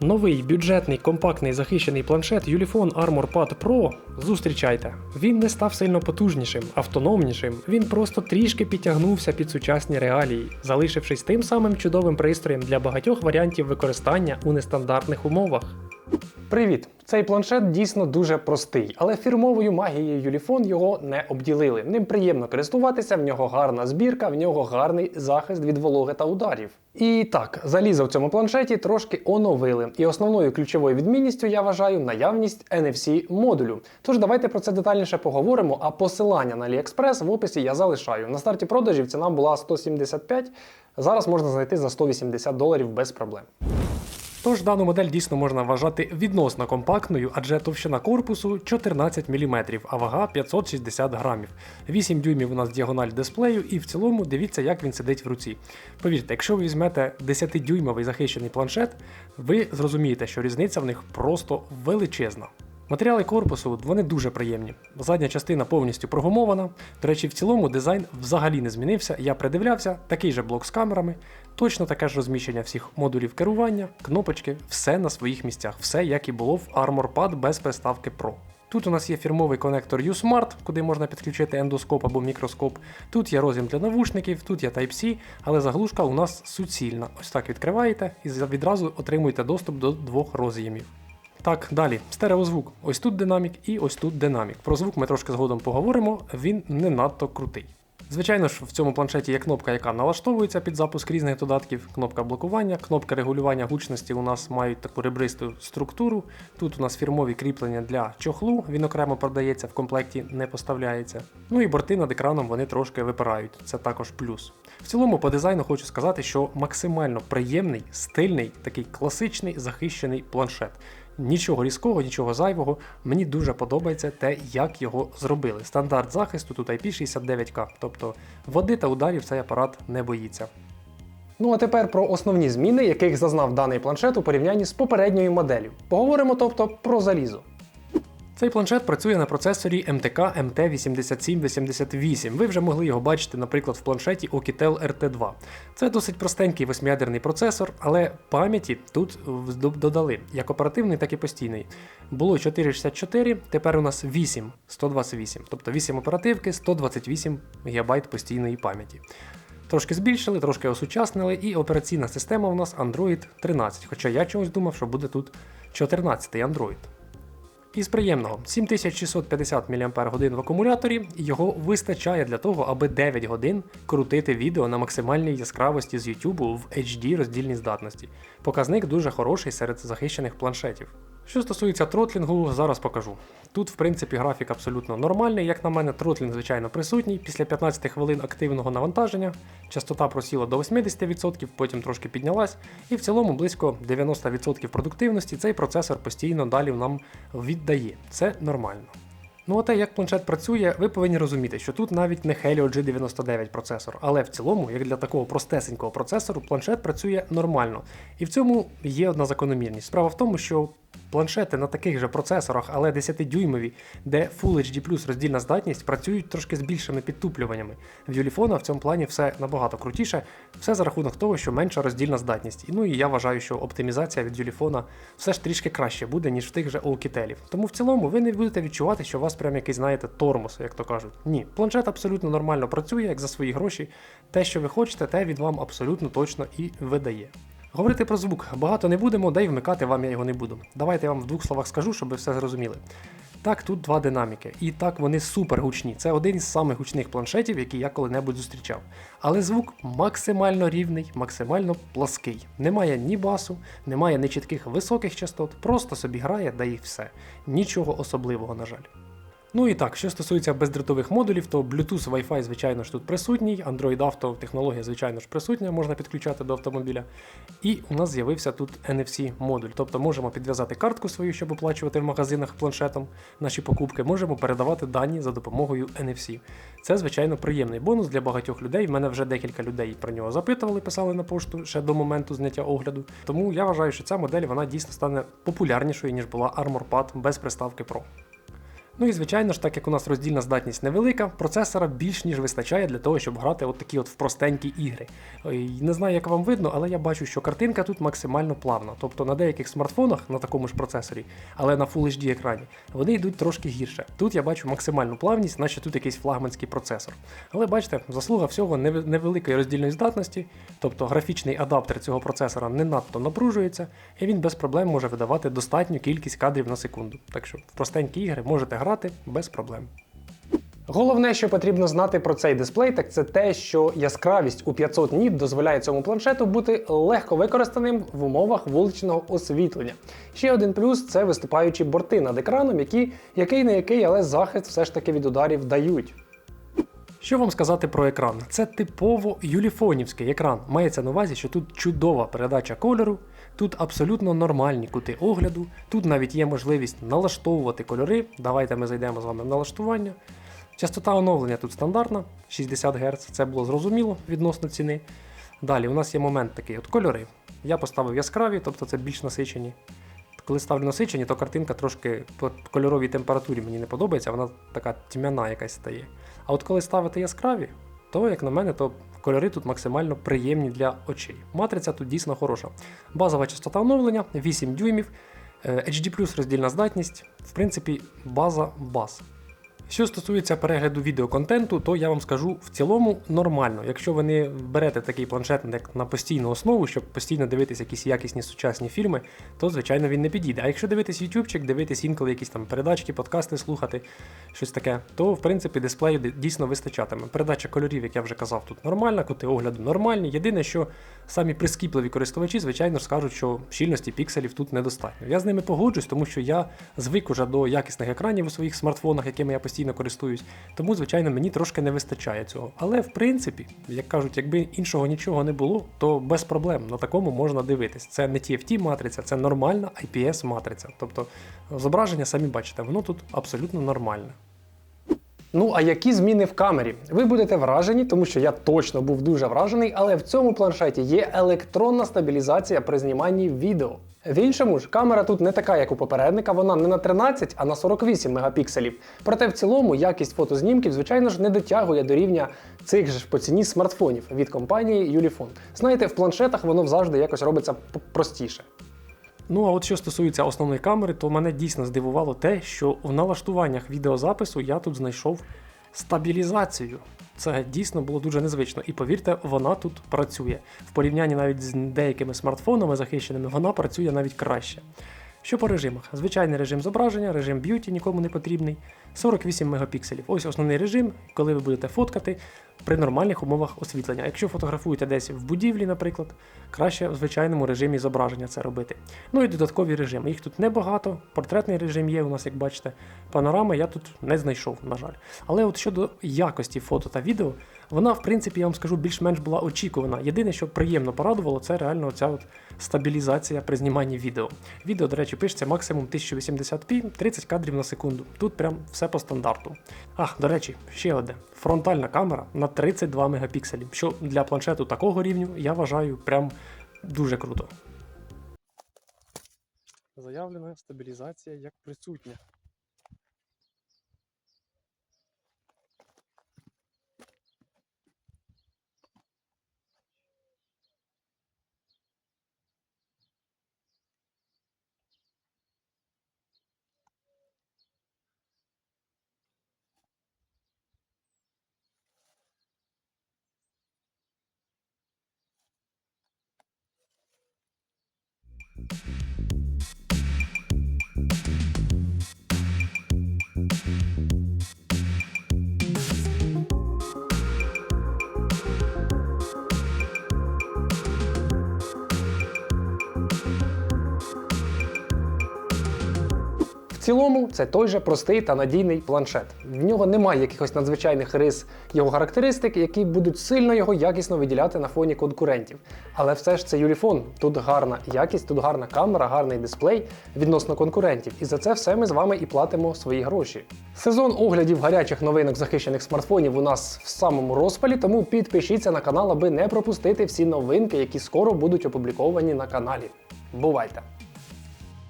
Новий бюджетний компактний захищений планшет Ulefone Armor Pad Pro зустрічайте. Він не став сильно потужнішим, автономнішим. Він просто трішки підтягнувся під сучасні реалії, залишившись тим самим чудовим пристроєм для багатьох варіантів використання у нестандартних умовах. Привіт! Цей планшет дійсно дуже простий, але фірмовою магією Ulefone його не обділили. Ним приємно користуватися, в нього гарна збірка, в нього гарний захист від вологи та ударів. І так, залізо в цьому планшеті трошки оновили. І основною ключовою відмінністю я вважаю наявність NFC модулю. Тож давайте про це детальніше поговоримо. А посилання на AliExpress в описі я залишаю. На старті продажів ціна була 175, зараз можна знайти за 180 доларів без проблем. Тож дану модель дійсно можна вважати відносно компактною, адже товщина корпусу 14 мм, а вага 560 грамів. 8 дюймів у нас діагональ дисплею, і в цілому дивіться, як він сидить в руці. Повірте, якщо ви візьмете 10-дюймовий захищений планшет, ви зрозумієте, що різниця в них просто величезна. Матеріали корпусу вони дуже приємні. Задня частина повністю прогумована. До речі, в цілому дизайн взагалі не змінився. Я придивлявся, такий же блок з камерами, точно таке ж розміщення всіх модулів керування, кнопочки, все на своїх місцях, все як і було в Armor Pad без приставки Pro. Тут у нас є фірмовий конектор U-Smart, куди можна підключити ендоскоп або мікроскоп. Тут є роз'єм для навушників, тут є Type-C, але заглушка у нас суцільна. Ось так відкриваєте і відразу отримуєте доступ до двох роз'ємів. Так, далі, стереозвук. Ось тут динамік і ось тут динамік. Про звук ми трошки згодом поговоримо, він не надто крутий. Звичайно ж, в цьому планшеті є кнопка, яка налаштовується під запуск різних додатків, кнопка блокування, кнопка регулювання гучності у нас мають таку ребристу структуру. Тут у нас фірмові кріплення для чохлу, він окремо продається, в комплекті не поставляється. Ну і борти над екраном вони трошки випирають, це також плюс. В цілому, по дизайну хочу сказати, що максимально приємний, стильний, такий класичний захищений планшет. Нічого різкого, нічого зайвого. Мені дуже подобається те, як його зробили. Стандарт захисту тут IP69K, тобто води та ударів цей апарат не боїться. Ну а тепер про основні зміни, яких зазнав даний планшет у порівнянні з попередньою моделлю. Поговоримо тобто про залізо. Цей планшет працює на процесорі МТК MT8788. Ви вже могли його бачити, наприклад, в планшеті Okitel RT2. Це досить простенький восьмиядерний процесор, але пам'яті тут додали як оперативний, так і постійний. Було 464, тепер у нас 8 128, тобто 8 оперативки, 128 ГБ постійної пам'яті. Трошки збільшили, трошки осучаснили, і операційна система у нас Android 13. Хоча я чогось думав, що буде тут 14 Android. Із приємного 7650 мАч в акумуляторі, його вистачає для того, аби 9 годин крутити відео на максимальній яскравості з YouTube в HD роздільній здатності. Показник дуже хороший серед захищених планшетів. Що стосується тротлінгу, зараз покажу. Тут, в принципі, графік абсолютно нормальний, як на мене, тротлінг, звичайно, присутній. Після 15 хвилин активного навантаження частота просіла до 80%, потім трошки піднялась, і в цілому близько 90% продуктивності цей процесор постійно далі нам віддає. Це нормально. Ну а те, як планшет працює, ви повинні розуміти, що тут навіть не Helio G99 процесор, але в цілому, як для такого простесенького процесору, планшет працює нормально. І в цьому є одна закономірність. Справа в тому, що Планшети на таких же процесорах, але 10-дюймові, де Full HD роздільна здатність, працюють трошки з більшими підтуплюваннями. В Юліфона в цьому плані все набагато крутіше, все за рахунок того, що менша роздільна здатність. Ну і я вважаю, що оптимізація від Юліфона все ж трішки краще буде, ніж в тих же Оукітелів. Тому в цілому ви не будете відчувати, що у вас прям якийсь, знаєте, тормоз, як то кажуть. Ні, планшет абсолютно нормально працює, як за свої гроші. Те, що ви хочете, те від вам абсолютно точно і видає. Говорити про звук багато не будемо, да й вмикати вам я його не буду. Давайте я вам в двох словах скажу, щоб ви все зрозуміли. Так, тут два динаміки, і так вони супер гучні. Це один із самих гучних планшетів, які я коли-небудь зустрічав. Але звук максимально рівний, максимально плаский. Немає ні басу, немає ні чітких високих частот, просто собі грає, да і все. Нічого особливого, на жаль. Ну і так, що стосується бездротових модулів, то Bluetooth Wi-Fi, звичайно ж, тут присутній, Android Auto технологія, звичайно ж, присутня, можна підключати до автомобіля. І у нас з'явився тут NFC-модуль. Тобто можемо підв'язати картку свою, щоб оплачувати в магазинах планшетом наші покупки, можемо передавати дані за допомогою NFC. Це, звичайно, приємний бонус для багатьох людей. В мене вже декілька людей про нього запитували, писали на пошту ще до моменту зняття огляду. Тому я вважаю, що ця модель вона дійсно стане популярнішою, ніж була Armor Pad без приставки Pro. Ну і звичайно ж, так як у нас роздільна здатність невелика, процесора більш ніж вистачає для того, щоб грати от такі от в простенькі ігри. Не знаю, як вам видно, але я бачу, що картинка тут максимально плавна. Тобто на деяких смартфонах на такому ж процесорі, але на Full HD екрані, вони йдуть трошки гірше. Тут я бачу максимальну плавність, наче тут якийсь флагманський процесор. Але бачите, заслуга всього невеликої роздільної здатності, тобто графічний адаптер цього процесора не надто напружується, і він без проблем може видавати достатню кількість кадрів на секунду. Так що в простенькі ігри можете грати без проблем. Головне, що потрібно знати про цей дисплей, так це те, що яскравість у 500 ніт дозволяє цьому планшету бути легко використаним в умовах вуличного освітлення. Ще один плюс це виступаючі борти над екраном, які який не який, але захист все ж таки від ударів дають. Що вам сказати про екран? Це типово юліфонівський екран. Мається на увазі, що тут чудова передача кольору, тут абсолютно нормальні кути огляду, тут навіть є можливість налаштовувати кольори. Давайте ми зайдемо з вами в налаштування. Частота оновлення тут стандартна, 60 Гц, це було зрозуміло відносно ціни. Далі у нас є момент такий от кольори. Я поставив яскраві, тобто це більш насичені. Коли ставлю насичені, то картинка трошки по кольоровій температурі мені не подобається, вона така тьмяна якась стає. А от коли ставити яскраві, то, як на мене, то кольори тут максимально приємні для очей. Матриця тут дійсно хороша. Базова частота оновлення 8 дюймів, е, HD роздільна здатність, в принципі, база баз. Що стосується перегляду відеоконтенту, то я вам скажу в цілому нормально. Якщо ви не берете такий планшет на постійну основу, щоб постійно дивитися якісь якісні сучасні фільми, то звичайно він не підійде. А якщо дивитись ютубчик, дивитись інколи якісь там передачки, подкасти слухати, щось таке, то в принципі дисплею дійсно вистачатиме. Передача кольорів, як я вже казав, тут нормальна, кути огляду нормальні. Єдине, що самі прискіпливі користувачі, звичайно ж, скажуть, що щільності пікселів тут недостатньо. Я з ними погоджуюсь, тому що я звик уже до якісних екранів у своїх смартфонах, якими я постійно користуюсь. Тому, звичайно, мені трошки не вистачає цього. Але в принципі, як кажуть, якби іншого нічого не було, то без проблем на такому можна дивитись. Це не TFT матриця, це нормальна IPS матриця. Тобто зображення самі бачите, воно тут абсолютно нормальне. Ну а які зміни в камері? Ви будете вражені, тому що я точно був дуже вражений, але в цьому планшеті є електронна стабілізація при зніманні відео. В іншому ж камера тут не така, як у попередника, вона не на 13, а на 48 мегапікселів. Проте в цілому якість фотознімків, звичайно ж, не дотягує до рівня цих же ж по ціні смартфонів від компанії Ulefone. Знаєте, в планшетах воно завжди якось робиться простіше. Ну а от що стосується основної камери, то мене дійсно здивувало те, що в налаштуваннях відеозапису я тут знайшов стабілізацію. Це дійсно було дуже незвично. І повірте, вона тут працює. В порівнянні навіть з деякими смартфонами захищеними, вона працює навіть краще. Що по режимах? Звичайний режим зображення, режим б'юті нікому не потрібний, 48 мегапікселів. Ось основний режим, коли ви будете фоткати при нормальних умовах освітлення. Якщо фотографуєте десь в будівлі, наприклад, краще в звичайному режимі зображення це робити. Ну і додаткові режими. Їх тут небагато. Портретний режим є у нас, як бачите. Панорами я тут не знайшов, на жаль. Але от щодо якості фото та відео, вона, в принципі, я вам скажу, більш-менш була очікувана. Єдине, що приємно порадувало, це реально оця от стабілізація при зніманні відео. Відео, до речі, пишеться максимум 1080p, 30 кадрів на секунду. Тут прям все по стандарту. Ах, до речі, ще одне. Фронтальна камера на 32 мегапікселі, що для планшету такого рівню я вважаю прям дуже круто. Заявлена стабілізація як присутня. Цілому, це той же простий та надійний планшет. В нього немає якихось надзвичайних рис його характеристик, які будуть сильно його якісно виділяти на фоні конкурентів. Але все ж це Юліфон. Тут гарна якість, тут гарна камера, гарний дисплей відносно конкурентів. І за це все ми з вами і платимо свої гроші. Сезон оглядів гарячих новинок захищених смартфонів у нас в самому розпалі, тому підпишіться на канал, аби не пропустити всі новинки, які скоро будуть опубліковані на каналі. Бувайте!